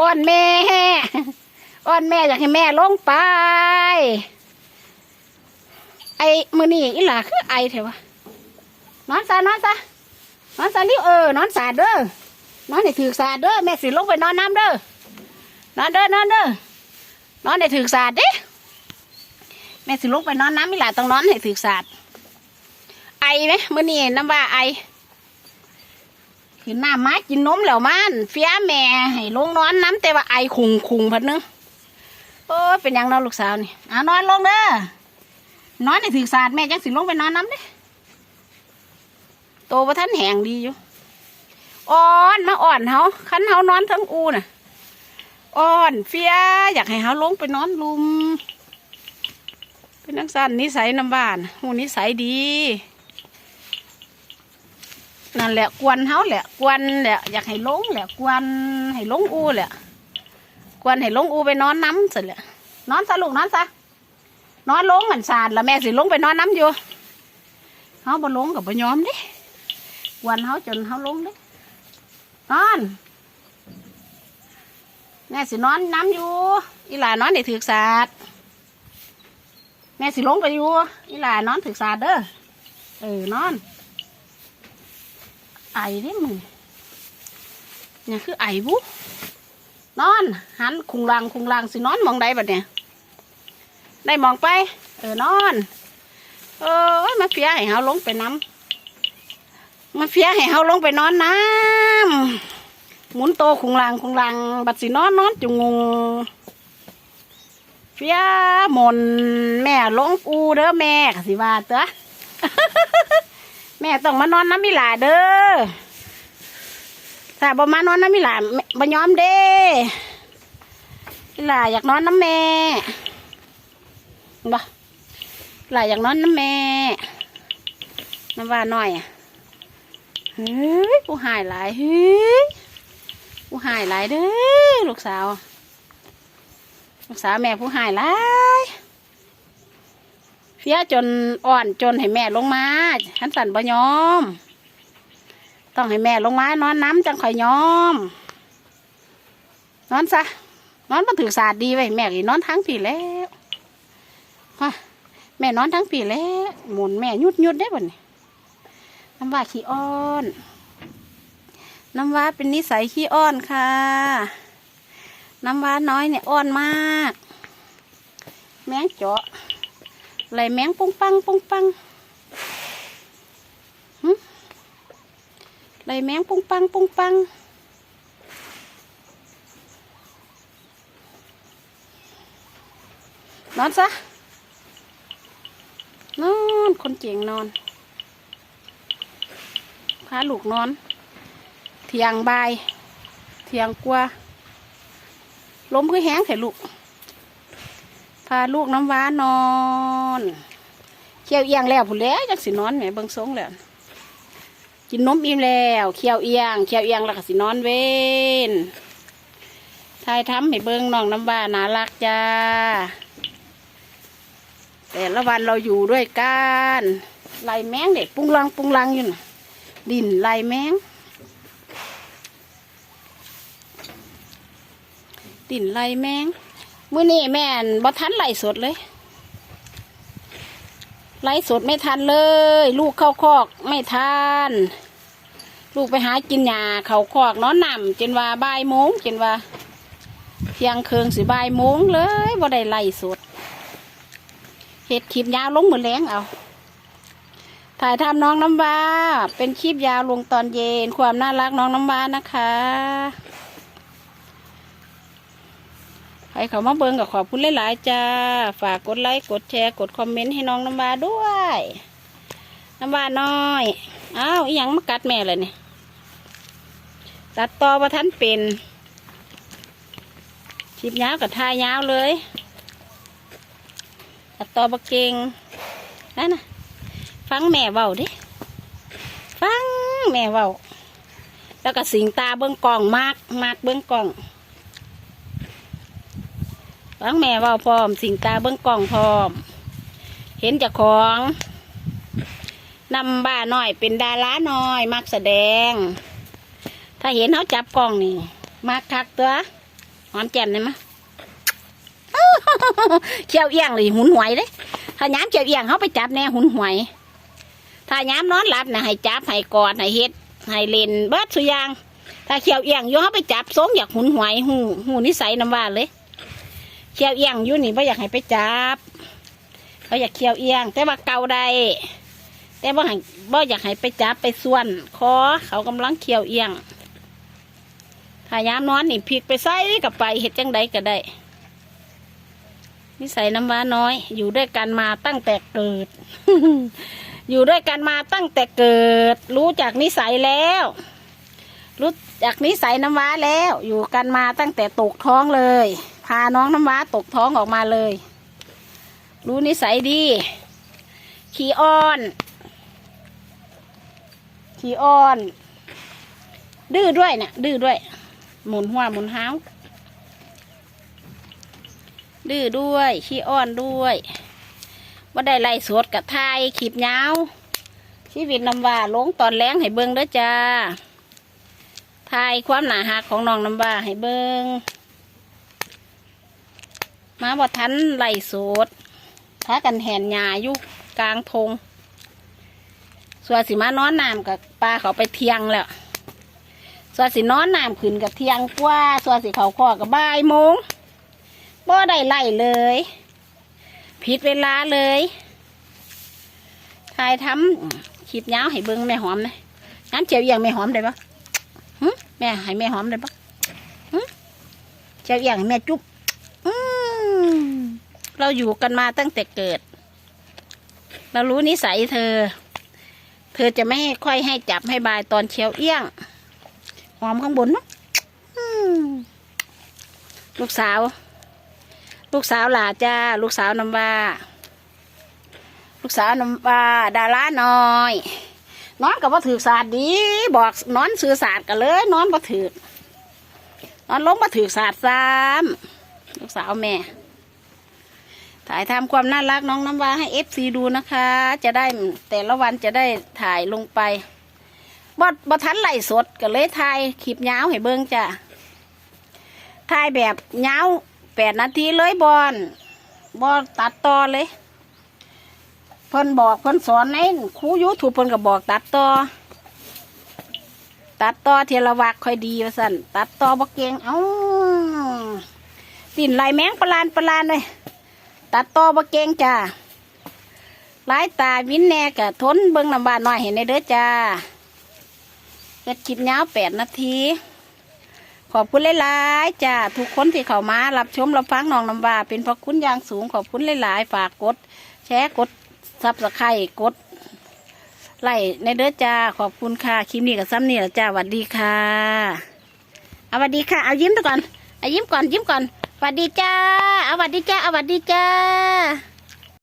อ้อนแม่อ้อนแม่อยากให้แม่ลงไป ไอ้มือนี่อีหล่าคือไอเถอะวะนอนซะนอนซะนอนซะริ้วเออนอนสาดเด้อนอนให้ถือสาดเด้อแม่สิลงไปนอนน้ำเด้อนอนเด้อนอนเด้อนอนให้ถือสาดเด้แม่สิลงไปนอนน้ำอีหล่าต้องนอนให้ถือสาดไอไหมมือนี่น้ำว่าไอ คือน้ำมากินนมแล้วมันเฟียแม่ให้ลงนอนน้ำแต่ว่าไอคุงคุงพัดนึงโอ้เป็นยังนอนลูกสาวนี่เอานอนลงเด้อนอนในถือศาสตร์แม่จังสิลงไปนอนน้ำเด้โตว่าท่านแหงดีอยู่อ่อนมาอ่อนเฮาคันเฮานอนทั้งอูน่ะอ่อนเฟียอยากให้เฮาลงไปนอนลุมเป็นนักสั้นนิสัยน้ำบ้านหูนิสัยดี นั่นแหละกวนเฮาแหละกวนแหละอยากให้ลงแหละกวนให้ลงอูแหละกวนให้ลงอูไปนอนน้ำสิแหละนอนซะลูกนอนซะนอนลงหันสาดแล้วแม่สิลงไปนอนน้ำอยู่เฮาบ่ลงกับบ่ยอมเด้กวนเฮาจนเฮาลงเด้นอนแม่สินอนน้ำอยู่อีหลานอนในถือสาดแม่สิลงไปอยู่อีหลานอนถือสาดเด้อเออนอน ไอเด้มึงเนี่ยคือไอบุนอน หันคุงลังคุงลังสินอนมองใดบัดเนี่ยได้มองไป เออนอนเออมาเฟียให้เฮาลงไปน้ำมาเฟียให้เฮาลงไปนอนน้ำหมุนโตคุงลังคุงลังบัดสินอนนอนจุงงงเฟียหมนแม่ลงอูเด้อแม่สิว่าเตอ ม่ต้องมานอนน้ำมิหลาเด้อถ้าบ่มานอนน้ำมิหลาม่บ่ยอมเด้มิหลาอยากนอนน้ำแม่บ่หลาอยากนอนน้ำแม่น้ำว่าน้อยอะเฮ้ยกูหายหลายเฮ้ยกูหายหลายเด้อลูกสาว ลูกสาวแม่ผู้หายหลาย เฟียจนอ่อนจนให้แม่ลงมาขันสั่นบ่ยอม ต้องให้แม่ลงมานอนน้ำจังค่อยยอม นอนซะ นอนมาถือศาสตร์ดีไว้แม่ก็นอนทั้งปีแล้วฮะแม่นอนทั้งปีแล้ว หมุนแม่ยุดยุดได้บ่เนี่ยน้ำว่าขี้อ้อน น้ำว่าเป็นนิสัยขี้อ้อนค่ะ น้ำว่าน้อยเนี่ยอ้อนมาก แมงเจาะ ไหลแมงปุ้งปังปุ้งปังหึไหลแมงปุ้งปังปุ้งปังนอนซะ นอน คนเจียงนอน พาลูกนอน เทียงบาย เทียงกลัวล้มคือแห้งเถอะลูก พาลูกน้ำว้านอน เคี่ยวเอียงแล้วผุนแล้วจักสินอนแหม่เบิ่งทรงแล้วกินนมอิ่มแล้วเคี่ยวเอียงเคี่ยวเอียงแล้วก็สินอนเว้นทายทำให้เบิ่งน้องน้ำว้าน่ารักจ้าแต่ละวันเราอยู่ด้วยกันไล่แมงเด็กปุงลังปุงลังอยู่น่ะดินไล่แมงดินไล่แมง มื่อนี้แม่นบ่ทันไล่สดเลยไล่สดไม่ทันเลย ลูกเข้าคอกไม่ทันลูกไปหากินหญ้าเขาคอกนอนนำจนว่าบ่ายโมงจนว่าเที่ยงคืนสิบ่ายโมงเลยบ่ได้ไล่สดเห็ดคลิปยาวลงมือแรงเอาถ่ายทำน้องน้ำว้าเป็นคลิปยาวลงตอนเย็นความน่ารักน้องน้ำว้านะคะ ใครเขามาเบิ่งกับขอบคุณหลายๆจ้า ฝากกดไลค์กดแชร์กดคอมเมนต์ให้น้องน้ำวาด้วยน้ำวาน้อยอ้าวอีหยังมากัดแม่เลยเนี่ยตัดต่อประทันเป็นชิบยาวกับทายยาวเลยตัดต่อบักเกงนั่นนะฟังแม่เบาดิฟังแม่เบาแล้วก็สิงตาเบิ้งกล่องมากมากเบิ้งกล่อง ฟังแม่ว่าพร้อม สิงตาเบิ้งกล่องพร้อม เห็นจากของนำบ้าหน้อยเป็นดาราหน้อย มักแสดง ถ้าเห็นเขาจับกล้องนี่มักคักตัวหอมแก้มได้ไหมเขียวเอียงเลยหุนหวยเด้ถ้าย้ำเขียวเอียงเขาไปจับแน่หุนหวย ถ้าย้ำนอนหลับนะให้จับให้กอดให้เฮ็ดให้เล่นเบิดสุยาง ถ้าเขียวเอียงยู่เขาไปจับทรงอยากหุนหวยหูหูนิสัยน้ำว่าเลย เขียวเอียงอยู่นี่ไม่อยากให้ไปจับเขาอยากเขียวเอียง แต่ว่าเกาใดแต่ว่าให้บ่อยากให้ไปจับไปส่วนคอเขากำลังเขียวเอียงถ้ายามนอนนี่พลิกไปใส่กับไปเห็ดจังใดก็ได้นิสัยน้ำว้าน้อย อยู่ด้วยกันมาตั้งแต่เกิด อยู่ด้วยกันมาตั้งแต่เกิด รู้จักนิสัยแล้ว รู้จักนิสัยน้ำว้าแล้ว อยู่กันมาตั้งแต่ตกท้องเลย พาน้องน้ำว้าตกท้องออกมาเลย รู้นิสัยดี ขี้อ้อน ขี้อ้อน ดื้อด้วยเนี่ยดื้อด้วย หมุนหัวหมุนเท้าดื้อด้วยขี้อ้อนด้วยว่าได้ไล่สดกับไทยขีบยาชีวิตน้ำว่าลงตอนแรงให้เบิ้งเด้อจ้าทายความหนาหักของน้องน้ำว่าให้เบิ้ง มาบ่ทันไล่สดถ้ากันแหนหญ้าอยู่กลางทงส่วนสิมานอนน้ำกับปลาเขาไปเทียงแล้วส่วนสินอนน้ำขึ้นกับเทียงกว่าส่วนสิเขาคอกับบ่ายโมงบ่ได้ไล่เลยผิดเวลาเลยทายทำขีดยาวให้เบิ้งแม่หอมเลยงั้นเจียวเอียงแม่หอมได้ปะแม่ให้แม่หอมได้ปะเจียวเอียงให้แม่จุ๊บ เราอยู่กันมาตั้งแต่เกิด เรารู้นิสัยเธอ เธอจะไม่ให้ค่อยให้จับให้บายตอนเชียวเอี้ยง หอมข้างบนเนอะอืมลูกสาว ลูกสาวหลาจ้า ลูกสาวน้ำว่า ลูกสาวน้ำว่าดาราน้อยนอนกับว่าถือศาสตร์ดีบอกนอนสื่อศาสตร์กันเลย นอนบ่ถือนอนล้มบ่ถือศาสตร์ซ้ำลูกสาวแม่ ถ่ายทำความน่ารักน้องน้ำว่าให้เอฟซีดูนะคะ จะได้แต่ละวันจะได้ถ่ายลงไปบ่บ่ทันไหลสดก็เลยถ่ายคลิปยาวให้เบิ่งจ้ะถ่ายแบบยาวแปดนาทีเลยบอนบ่ตัดต่อเลยเพิ่นบอกเพิ่นสอนในครูยูทูบเพิ่นก็บอกตัดต่อ ตัดต่อเทละวักค่อยดีว่าสั่นตัดต่อบ่เก่งเอ้าตินไหลแมงประลานประลานเลย ตัดต่อบ่เก่งจ้าหลายตาวินแน่กะทนเบิ่งลำบากหน่อยเห็นในเด้อจ้าเฮ็ดคลิปยาวแปดนาที ขอบคุณหลายๆจ้าทุกคนที่เข้ามารับชมรับฟังน้องน้ำว่าเป็นพระคุณอย่างสูงขอบคุณหลายๆ ฝากกด แชร์กดซับสไครต์กดไลค์ในเด้อจ้าขอบคุณค่ะคลิปนี้กับซ้ำนี่แหละจ้าสวัสดีค่ะเอาสวัสดีค่ะเอายิ้มก่อนเอายิ้มก่อนยิ้มก่อน วัสดีจ้าเอาสวัสดีจ้าเอาสวัสดีจ้า